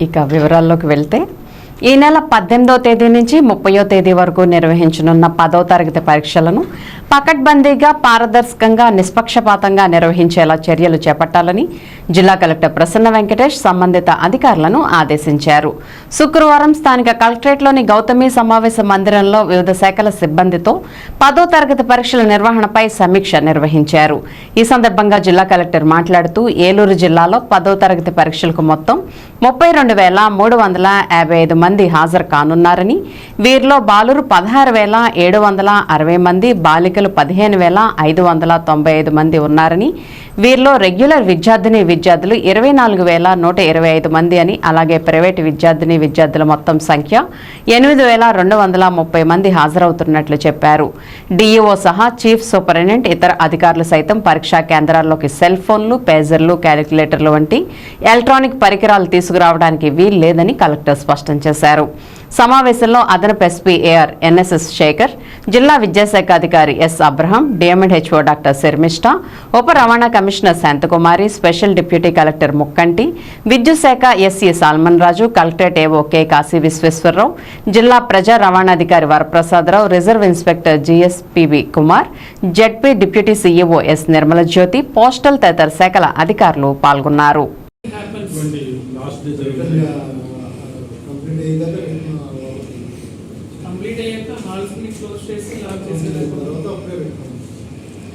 ఇక వివరాల్లోకి వెళ్తే ఈ నెల పద్దెనిమిదో తేదీ నుంచి ముప్పయో తేదీ వరకు నిర్వహించనున్న పదో తరగతి పరీక్షలను పకడ్బందీగా పారదర్శకంగా నిష్పక్షపాతంగా నిర్వహించేలా చర్యలు చేపట్టాలని జిల్లా కలెక్టర్ ప్రసన్న వెంకటేష్ సంబంధిత అధికారులను ఆదేశించారు. శుక్రవారం స్థానిక కలెక్టరేట్లోని గౌతమి సమావేశ మందిరంలో వివిధ శాఖల సిబ్బందితో పదో తరగతి పరీక్షల నిర్వహణపై సమీక్ష నిర్వహించారు. ఈ సందర్భంగా జిల్లా కలెక్టర్ మాట్లాడుతూ ఏలూరు జిల్లాలో పదో తరగతి పరీక్షలకు మొత్తం ముప్పై రెండు వేల మూడు వందల యాభై ఐదు మంది హాజరు కానున్నారని వీరిలో బాలురు పదహారు వేల ఏడు వందల అరవై మంది విద్యార్థులు పదిహేను వేల ఐదు వందల తొంభై ఐదు మంది ఉన్నారని వీరిలో రెగ్యులర్ విద్యార్థిని విద్యార్థులు ఇరవై నాలుగు వేల నూట ఇరవై ఐదు మంది అని అలాగే ప్రైవేటు విద్యార్థిని విద్యార్థుల మొత్తం సంఖ్య ఎనిమిది వేల రెండు వందల ముప్పై మంది హాజరవుతున్నట్లు చెప్పారు. డిఈఓ సహా చీఫ్ సూపరింటెండెంట్ ఇతర అధికారులు సైతం పరీక్షా కేంద్రాల్లోకి సెల్ ఫోన్లు పేజర్లు క్యాలిక్యులేటర్లు వంటి ఎలక్ట్రానిక్ పరికరాలు తీసుకురావడానికి వీలు లేదని కలెక్టర్ స్పష్టం చేశారు. సమావేశంలో అదనపు ఎస్పీ ఏఆర్ ఎన్ఎస్ఎస్ శేఖర్ జిల్లా విద్యాశాఖ అధికారి S Abraham D M and H O doctor Sharmishta ఉప రవాణా commissioner Shanthakumari special deputy collector Mukkanti విద్యుత్ శాఖ SC Salman Raju collectorate AO K Kashi Visweswara Rao జిల్లా ప్రజా రవాణాధికారి Varaprasada Rao reserve inspector GSPV Kumar ZP deputy CEO S Nirmala Jyothi postal తదితర శాఖల అధికారులు పాల్గొన్నారు ఇటువంటి లాస్ట్ డే కంప్లీట్ జరిగింది అయ్యాక కంప్లీట్ అయ్యాక హాల్స్ని క్లోజ్ చేసి లాక్ తర్వాత చేసేది అప్పుడే పెట్టాం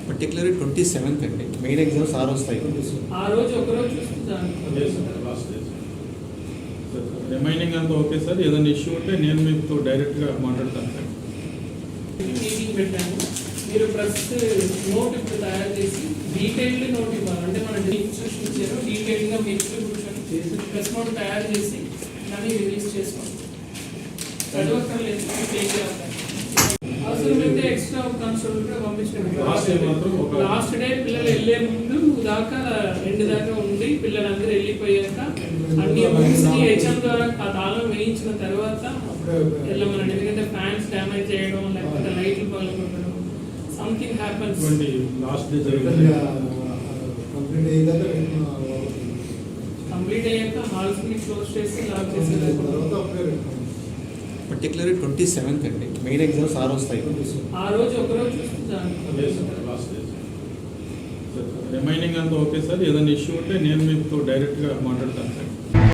పర్టికులర్ ట్వంటీ సెవెంత్ అండి. మెయిన్ ఎగ్జామ్స్ ఆ రోజు వస్తాయి ఆ రోజు ఒక రోజు అదే sir last day sir remaining అంతా ఓకే సార్. ఏదైనా ఇష్యూ ఉంటే నేను మీతో డైరెక్ట్గా మాట్లాడతాను సార్. మీటింగ్ పెట్టాను. మీరు ప్రెస్ నోట్ ఇప్పుడు తయారు చేసి డీటెయిల్డ్ నోట్ ఇవ్వాలి. అంటే మన ఇన్స్ట్రక్షన్ ఇచ్చారు. డీటెయిల్డ్గా మీ చేసి ప్రెస్ నోట్ తయారు చేసి దాన్ని రిలీజ్ చేసుకోండి. చదవక్కర్లేదు దట్. అవసరమైతే ఎక్స్ట్రా కన్సోల్ కూడా లాస్ట్ డే పిల్లలు వెళ్ళే ముందు దాకా రెండు దాకా ఉండి పిల్లలందరూ వెళ్ళిపోయాక అన్ని బుక్స్ని హెచ్ఎం ద్వారా ఆ తాళం వేయించిన తర్వాత వెళ్ళమనండి. ఎందుకంటే ఫ్యాన్స్ డ్యామేజ్ చేయడం లేకపోతే లైట్లు పగలగొట్టడం something happens. Last day complete అయ్యాక హాల్స్ని క్లోజ్ చేసి లాక్ చేసేది పెట్టాం పర్టికులర్ ట్వంటీ సెవెంత్ అండి. మెయిన్ ఎగ్జామ్స్ ఆ రోజు వస్తాయి రిమైనింగ్ అంతా ఓకే సార్? ఏదైనా ఇష్యూ ఉంటే నేను మీతో డైరెక్ట్గా మాట్లాడతాను సార్.